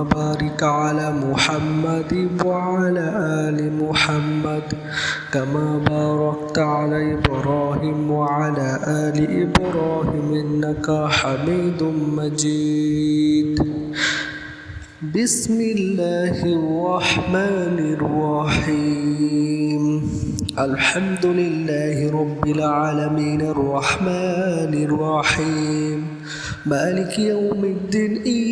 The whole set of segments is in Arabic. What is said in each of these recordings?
بارك على محمد وعلى آل محمد كما باركت على إبراهيم وعلى آل إبراهيم إنك حميد مجيد. بسم الله الرحمن الرحيم. الحمد لله رب العالمين الرحمن الرحيم. مالك يوم الدين إياك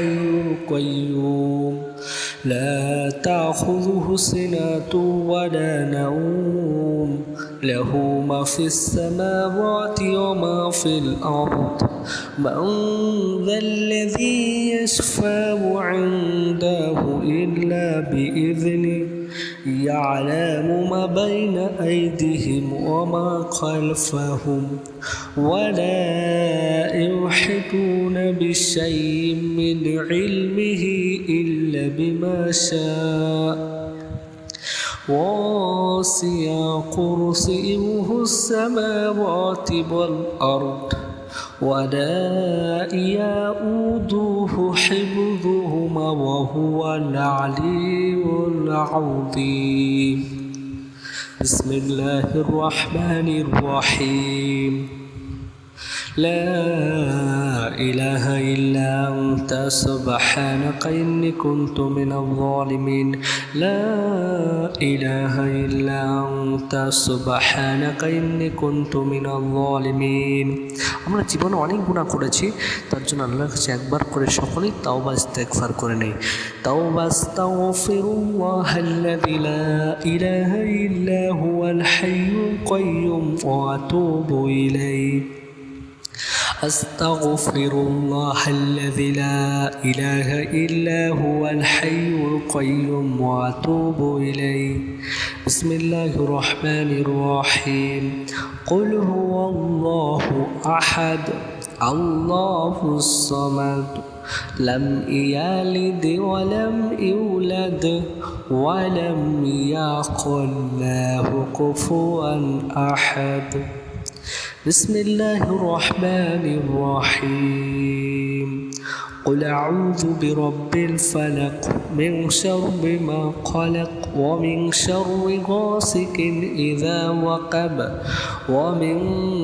الحي القيوم. لا تأخذه سنة ولا نوم. له ما في السماوات وما في الأرض. من ذا الذي يشفع عنده إلا بإذنه يعلم ما بين أيديهم وما خلفهم ولا يحيطون بشيء من علمه إلا بما شاء. وسع كرسيه السماوات والأرض ولا يؤوده حفظهما وهو العلي العظيم. بسم الله الرحمن الرحيم. لا إله إلا أنت سبحانك إني كنت من الظالمين لا إله إلا أنت سبحانك إني كنت من الظالمين আমরা জীবনে অনেক গুণা করেছি তার জন্য আল্লাহর কাছে একবার করে সকলেই তাওবা ইস্তেগফার করে নেই তাওবা আস্তাগফিরুল্লাহ আল্লাযী লা ইলাহা ইল্লা হুয়াল হাইয়ুল কাইয়্যুম ওয়া আতুবু ইলাইহি أستغفر الله الذي لا إله إلا هو الحي القيوم وأتوب إليه. بسم الله الرحمن الرحيم. قل هو الله أحد الله الصمد لم يلد ولم يولد ولم يقل له كفوا أحد. بسم الله الرحمن الرحيم قل أعوذ برب الفلق من شر ما خلق ومن شر غاسق إذا وقب ومن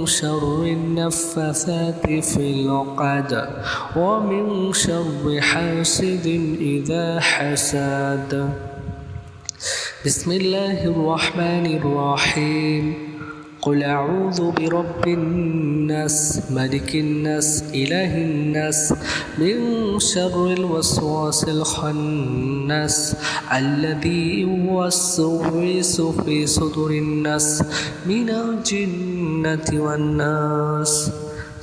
شر النفثات في العقد ومن شر حاسد إذا حسد بسم الله الرحمن الرحيم قل أعوذ برب الناس ملك الناس إله الناس من شر الوسواس الخناس الذي يوسوس في صدور الناس من الجنة والناس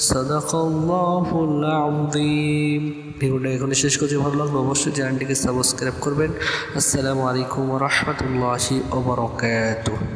صدق الله العظيم ভিডিওটা এখানে শেষ করছি ভালো লাগলো অবশ্যই চ্যানেলটিকে সাবস্ক্রাইব করবেন আসসালামু আলাইকুম রহমতুল্লাহি ওবরাকাতুহ